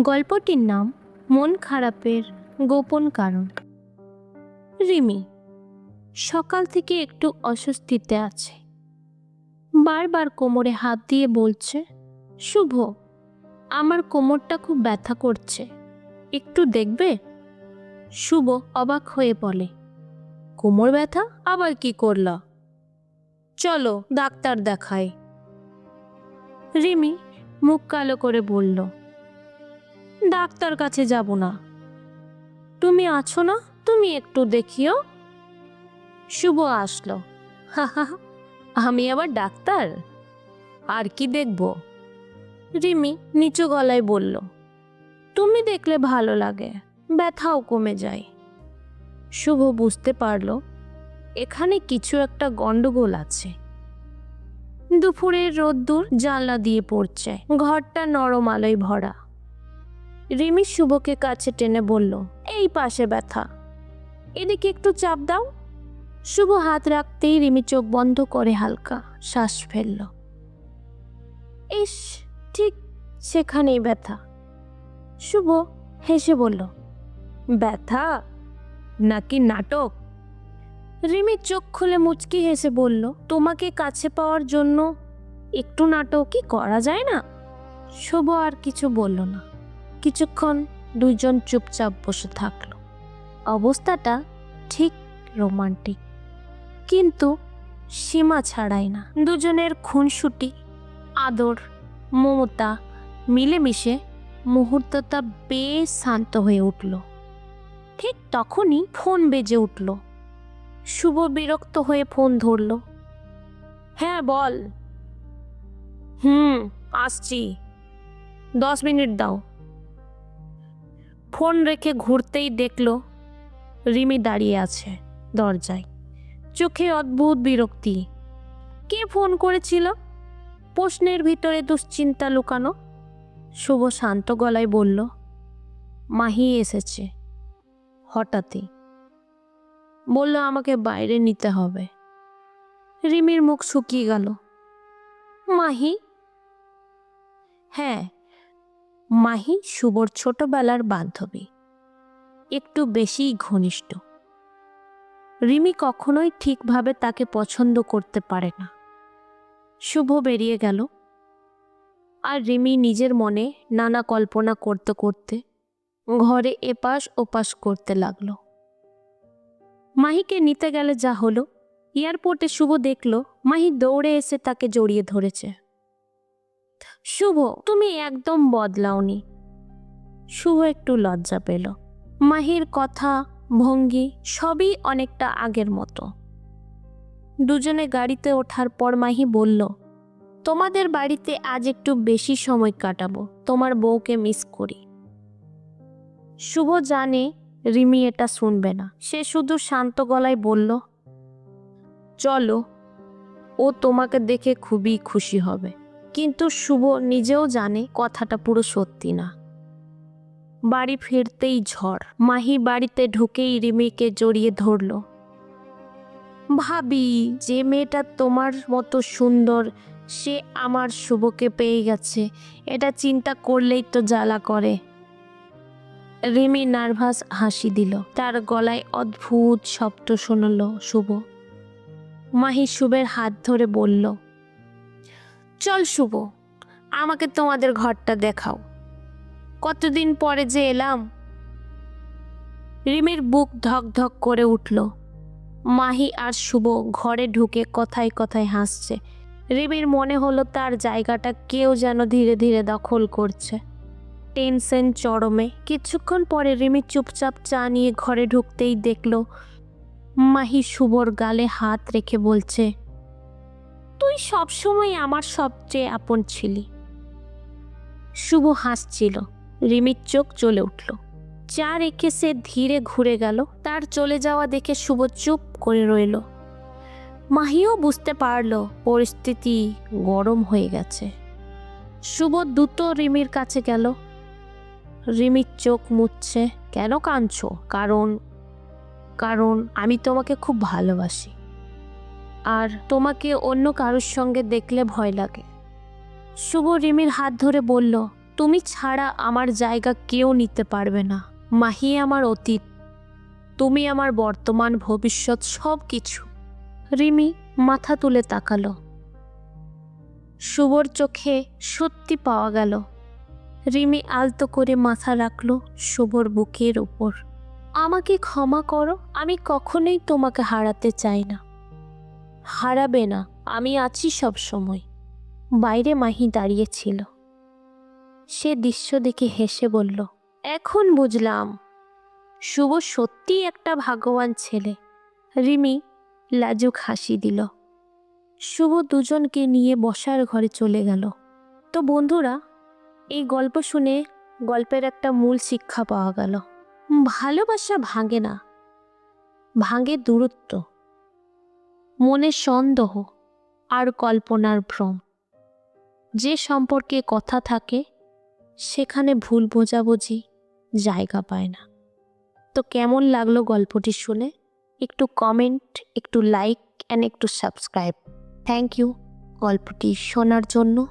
গল্পটির নাম মন খারাপের গোপন কারণ। রিমি, সকাল থেকে একটু অস্বস্তিতে আছে। বারবার কোমরে হাত দিয়ে বলছে, শুভ, আমার কোমরটা খুব ব্যথা করছে। একটু দেখবে? শুভ অবাক হয়ে বলে, কোমর ব্যথা? আবার কি করলা? চলো, ডাক্তার দেখাই। রিমি মুখ কালো করে বলল ডাক্তার কাছে যাব না। তুমি আছো না, তুমি একটু দেখিও। শুভ আসলো। আমি আবার ডাক্তার? আর কি দেখব? রিমি নিচু গলায় বলল, তুমি দেখলে ভালো লাগে, ব্যথাও কমে যায়। শুভ বুঝতে পারল, এখানে কিছু একটা গন্ডগোল আছে। দুপুরের রোদ্দুর জানলা দিয়ে পড়ছে, ঘরটা নরম আলোয় ভরা। রিমি শুভকে কাছে টেনে বলল, এই পাশে ব্যথা। এদিকে একটু চাপ দাও। শুভ হাত রাখতেই রিমি চোখ বন্ধ করে হালকা শ্বাস ফেলল। ইস, ঠিক সেখানেই ব্যথা। শুভ হেসে বলল, ব্যথা? নাকি নাটক? রিমি চোখ খুলে মুচকি হেসে বলল, তোমাকে কাছে পাওয়ার জন্য একটু নাটকই করা যায় না? শুভ আর কিছু বলল না। কিছুক্ষণ দুইজন চুপচাপ বসে থাকল। অবস্থাটা ঠিক রোমান্টিক। কিন্তু সীমা ছাড়াই না। দুজনের খুনসুটি, আদর, মমতা মিলেমিশে মুহূর্তটা বেশ শান্ত হয়ে উঠল। ঠিক তখনই ফোন বেজে উঠল। শুভ বিরক্ত হয়ে ফোন ধরল। হ্যাঁ বল। হুম, আসছি। দশ মিনিট দাও। ফোন রেখে ঘুরতেই দেখল রিমি দাঁড়িয়ে আছে দরজায়। চোখে অদ্ভুত বিরক্তি। কে ফোন করেছিল? প্রশ্নের ভিতরে দুশ্চিন্তা লুকানো। শুভ শান্ত গলায় বলল, মাহি এসেছে। হঠাৎই। বলল, আমাকে বাইরে নিতে হবে। রিমির মুখ শুকিয়ে গেল। মাহি? হ্যাঁ। মাহি শুভর ছোটবেলার বান্ধবী। একটু বেশিই ঘনিষ্ঠ। রিমি কখনোই ঠিকভাবে তাকে পছন্দ করতে পারে না। শুভ বেরিয়ে গেল। আর রিমি নিজের মনে নানা কল্পনা করতে করতে ঘরে এপাশ ওপাশ করতে লাগল। মাহিকে নিতে গেলে যা হলো, এয়ারপোর্টে শুভ দেখল, মাহি দৌড়ে এসে তাকে জড়িয়ে ধরেছে। শুভ, তুমি একদম বদলাওনি। শুভ একটু লজ্জা পেল। মাহির কথা, ভঙ্গি সবই অনেকটা আগের মতো। দুজনে গাড়িতে ওঠার পর মাহি বলল, তোমাদের বাড়িতে আজ একটু বেশি সময় কাটাবো, তোমার বউকে মিস করি। শুভ জানে রিমি এটা শুনবে না। সে শুধু শান্ত গলায় বলল, চলো, ও তোমাকে দেখে খুবই খুশি হবে। কিন্তু শুভ নিজেও জানে কথাটা পুরো সত্যি না। বাড়ি ফিরতেই ঝড়। মাহি বাড়িতে ঢুকেই রিমিকে জড়িয়ে ধরল। ভাবি, যে মেয়েটা তোমার মতো সুন্দর, সে আমার শুভকে পেয়ে গেছে। এটা চিন্তা করলেই তো জ্বালা করে। রিমি নার্ভাস হাসি দিল। তার গলায় অদ্ভুত শব্দ শুনল শুভ। মাহি শুভের হাত ধরে বলল চল শুভ, আমাকে তোমাদের ঘরটা দেখাও। কতদিন পরে যে এলাম। রিমির বুক ধক ধক করে উঠল। মাহি আর শুভ ঘরে ঢুকে কথায় কথায় হাসছে। রিমির মনে হলো তার জায়গাটা কেউ যেন ধীরে ধীরে দখল করছে। টেনশন চরমে কিছুক্ষণ পরে রিমি চুপচাপ চা নিয়ে ঘরে ঢুকতেই দেখল, মাহি শুভর গালে হাত রেখে বলছে তুই সবসময় আমার সবচেয়ে আপন ছিলি। শুভ হাসছিল। রিমির চোখ চলে উঠল। চা রেখে সে ধীরে ঘুরে গেল। তার চলে যাওয়া দেখে শুভ চুপ করে রইল। মাহিও বুঝতে পারল, পরিস্থিতি গরম হয়ে গেছে। শুভ দ্রুত রিমির কাছে গেল। রিমির চোখ মুছছে। কেন কাঁদছো? কারণ কারণ আমি তোমাকে খুব ভালোবাসি। আর তোমাকে অন্য কারোর সঙ্গে দেখলে ভয় লাগে। শুভ রিমির হাত ধরে বলল, তুমি ছাড়া আমার জায়গা কেউ নিতে পারবে না। মাহি আমার অতীত। তুমি আমার বর্তমান ভবিষ্যৎ সব কিছু রিমি মাথা তুলে তাকালো। শুভর চোখে সত্যি পাওয়া গেল। রিমি আলতো করে মাথা রাখল শুভর বুকের ওপর আমাকে ক্ষমা করো, আমি কখনোই তোমাকে হারাতে চাই না। হারাবে না, আমি আছি সব সময়। বাইরে মাহি দাঁড়িয়েছিল সে দৃশ্য দেখে হেসে বলল, এখন বুঝলাম। শুভ সত্যি একটা ভাগ্যবান ছেলে। রিমি লাজুক হাসি দিল। শুভ দুজনকে নিয়ে বসার ঘরে চলে গেল। তো বন্ধুরা, এই গল্প শুনে গল্পের একটা মূল শিক্ষা পাওয়া গেল। ভালোবাসা ভাঙে না, ভাঙে দূরত্ব। মনে সন্দেহ আর কল্পনার ভ্রম। যে সম্পর্কে কথা থাকে, সেখানে ভুল বোঝাবুঝি জায়গা পায় না। তো কেমন লাগল গল্পটি শুনে? একটু কমেন্ট একটু লাইক অ্যান্ড একটু সাবস্ক্রাইব থ্যাংক ইউ গল্পটি শোনার জন্য।